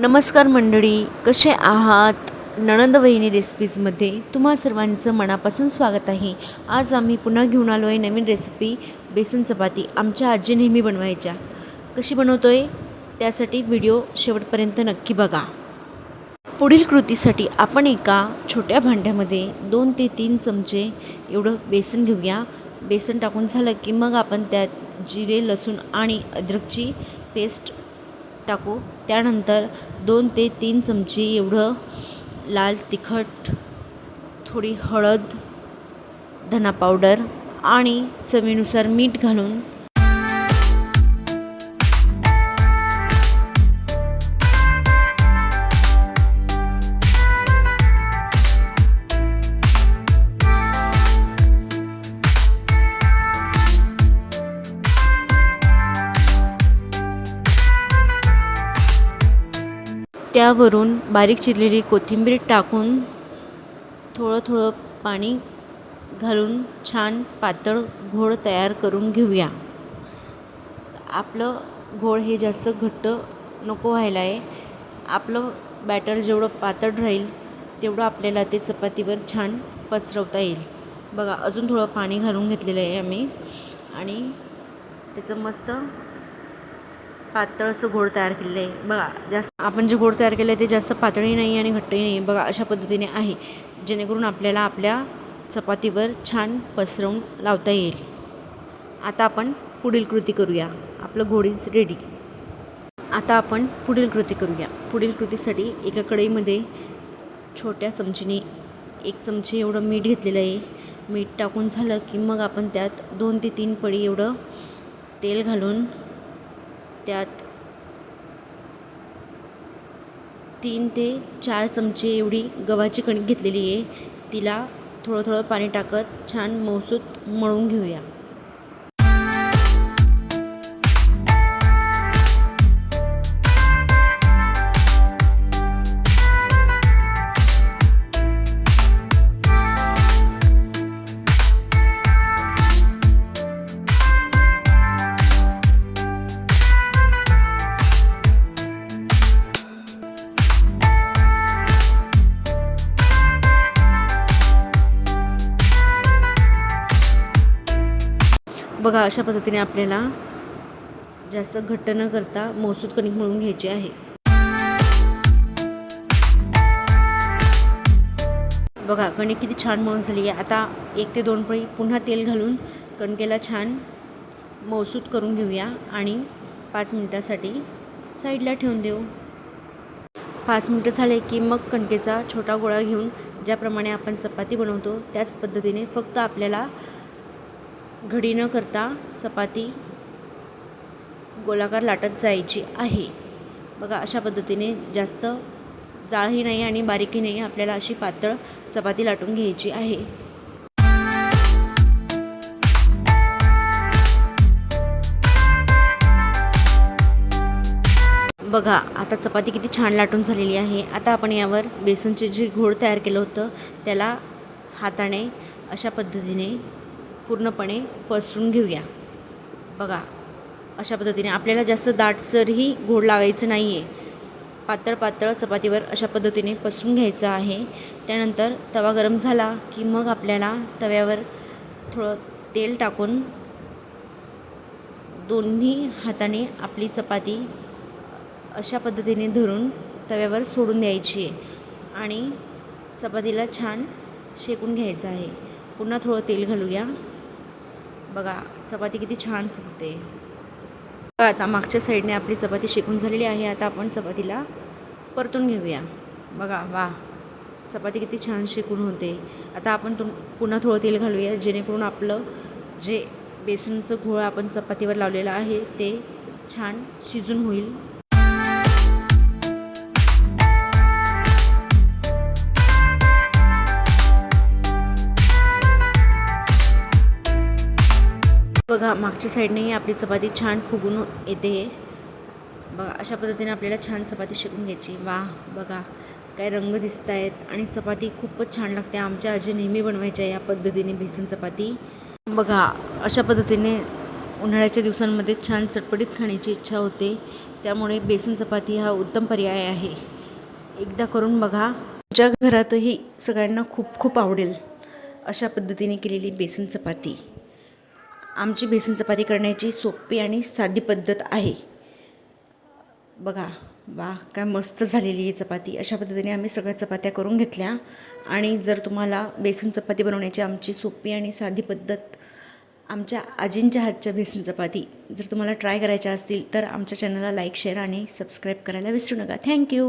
नमस्कार मंडळी कसे आहात? नणंद वहिनी रेसिपीजमध्ये तुम्हा सर्वांचं मनापासून स्वागत आहे. आज आम्ही पुन्हा घेऊन आलो आहे नवीन रेसिपी बेसन चपाती आमच्या आजी नेहमी बनवायच्या. कशी बनवतो आहे त्यासाठी व्हिडिओ शेवटपर्यंत नक्की बघा. पुढील कृतीसाठी आपण एका छोट्या भांड्यामध्ये दोन ते तीन चमचे एवढं बेसन घेऊया. बेसन टाकून झालं की मग आपण त्यात जिरे लसूण आणि अद्रकची पेस्ट टाकू. त्यानंतर दोन ते तीन चमचे एवढं लाल तिखट थोडी हळद धना पावडर आणि चवीनुसार मीठ घालून त्यावरून बारीक चिरलेली कोथिंबीर टाकून थोडं थोडं पाणी घालून छान पातळ घोळ तयार करून घेऊया. आपलं घोळ हे जास्त घट्ट नको व्हायला आहे. आपलं बॅटर जेवढं पातळ राहील तेवढं आपल्याला ते चपातीवर छान पसरवता येईल. बघा अजून थोडं पाणी घालून घेतलेलं आहे आम्ही. आणि त्याचं मस्त पातळ असं गोड तयार केलेलं आहे. बघा जास्त आपण जे गोड तयार केलं आहे ते जास्त पातळी नाही आणि घट्टही नाही. बघा अशा पद्धतीने आहे. जेणेकरून आपल्याला आपल्या चपातीवर छान पसरवून लावता येईल. आता आपण पुढील कृती करूया. आपलं गोड इज रेडी आता आपण पुढील कृती करूया. पुढील कृतीसाठी एका कढईमध्ये छोट्या चमचीने एक चमचे एवढं मीठ घेतलेलं आहे. मीठ टाकून झालं की मग आपण त्यात दोन ते तीन पडी एवढं तेल घालून त्यात तीन ते चार चमचे एवढी गव्हाची कणिक घेतलेली आहे. तिला थोडं थोडं पाणी टाकत छान मौसूत मळून घेऊया. बघा अशा पद्धतीने आपल्याला जास्त घट्ट न करता मौसूद कणिक मळून घ्यायची आहे. बघा कणिक किती छान मळून झाली आहे. आता एक ते दोन पळी पुन्हा तेल घालून कणकेला छान मौसूद करून घेऊया आणि पाच मिनटासाठी साईडला ठेवून देऊ. पाच मिनटं झाले की मग कणकेचा छोटा गोळा घेऊन ज्याप्रमाणे आपण चपाती बनवतो त्याच पद्धतीने फक्त आपल्याला घडी न करता चपाती गोलाकार लाटत जायची आहे. बघा अशा पद्धतीने जास्त जाळही नाही आणि बारीकही नाही आपल्याला अशी पातळ चपाती लाटून घ्यायची आहे. बघा आता चपाती किती छान लाटून झालेली आहे. आता आपण यावर बेसनचे जे घोळ तयार केलं होतं त्याला हाताने अशा पद्धतीने पूर्णपणे पसरून घेऊया. बघा अशा पद्धतीने आपल्याला जास्त दाटसरही गोड लावायचं नाही आहे पातळ पातळ चपातीवर अशा पद्धतीने पसरून घ्यायचं आहे. त्यानंतर तवा गरम झाला की मग आपल्याला तव्यावर थोडं तेल टाकून दोन्ही हाताने आपली चपाती अशा पद्धतीने धरून तव्यावर सोडून द्यायची आहे आणि चपातीला छान शेकून घ्यायचं आहे. पुन्हा थोडं तेल घालूया. बघा चपाती किती छान फुगते. बघा आता मागच्या साईडने आपली चपाती शेकून झालेली आहे आता आपण चपातीला परतून घेऊया. बघा वा चपाती किती छान शेकून होते. आता आपण तु पुन्हा थोडं तेल घालूया जेणेकरून आपलं जे बेसनचं घोळ आपण चपातीवर लावलेलं आहे ते छान शिजून होईल. बघा मागच्या साईडनेही आपली चपाती छान फुगून येते. बघा अशा पद्धतीने आपल्याला छान चपाती शिकून घ्यायची. वा बघा काय रंग दिसत आहेत आणि चपाती खूपच छान लागते. आमच्या आजी नेहमी बनवायच्या या पद्धतीने बेसन चपाती. बघा अशा पद्धतीने उन्हाळ्याच्या दिवसांमध्ये छान चटपटीत खाण्याची इच्छा होते. त्यामुळे बेसन चपाती हा उत्तम पर्याय आहे. एकदा करून बघा. तुमच्या घरातही सगळ्यांना खूप खूप आवडेल अशा पद्धतीने केलेली बेसन चपाती. आमची बेसन चपाती करण्याची सोपी आणि साधी पद्धत आहे. बघा वा काय मस्त झालेली आहे चपाती. अशा पद्धतीने आम्ही सगळ्या चपात्या करून घेतल्या. आणि जर तुम्हाला बेसन चपाती बनवण्याची आमची सोपी आणि साधी पद्धत आमच्या आजींच्या हातच्या बेसन चपाती जर तुम्हाला ट्राय करायच्या असतील तर आमच्या चॅनलला लाईक शेअर आणि सबस्क्राईब करायला विसरू नका. थँक्यू!